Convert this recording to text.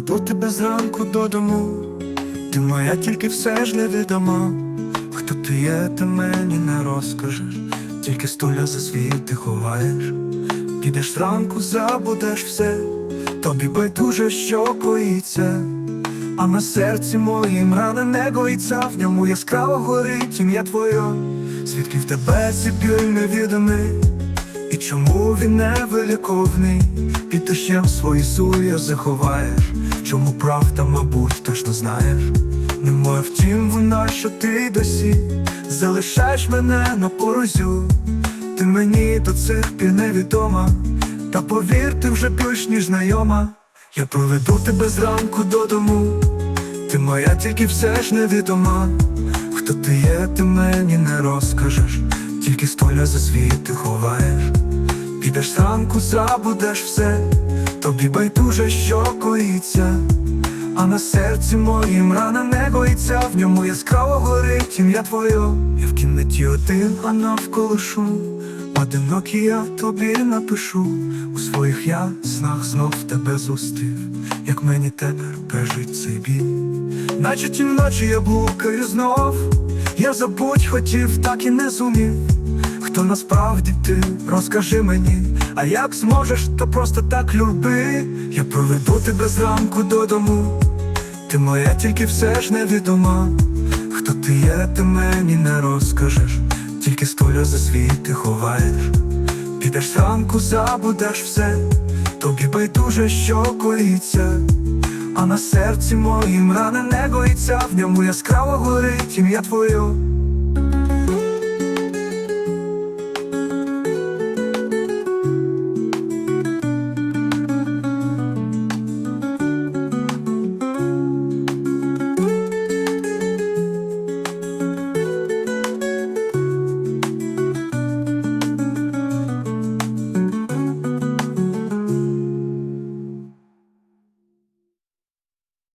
тебе зранку додому, ти моя тільки все ж невідома. Хто ти є, ти мені не розкажеш, тільки столя за світ ти ховаєш. Підеш зранку, забудеш все, тобі байдуже, що коїться, а на серці моїм рана не гоїться, в ньому яскраво горить ім'я твоє, звідки в тебе цей біль невідомий, і чому він не виліковний, під дощем свої сує заховаєш, чому правда, мабуть, точно знаєш. Не моя втім вона, що ти досі залишаєш мене на порозю, ти мені до цих пір невідома, та повір, ти вже більш ніж знайома. Я проведу тебе зранку додому, ти моя тільки все ж невідома. Хто ти є, ти мені не розкажеш, тільки столя за світ ховаєш. Підеш зранку, забудеш все, тобі байдуже, що коїться. А на серці моїм рана не гоїться, в ньому яскраво горить ім'я твоє. Я в кімнаті один, а навколо шум. Одинокий я тобі напишу у своїх я снах знов тебе зустрів, як мені тепер пережить цей біль. Наче ті ночі я блукаю знов, я забудь хотів, так і не зумів. Хто насправді ти, розкажи мені, а як зможеш, то просто так люби. Я проведу тебе зранку додому. Ти моя тільки все ж невідома. Хто ти є, ти мені не розкажеш, тільки столя за світ ти ховаєш. Підеш зранку, забудеш все, тобі байдуже, що коїться. А на серці моїм рана не гоїться, в ньому яскраво горить ім'я твоє.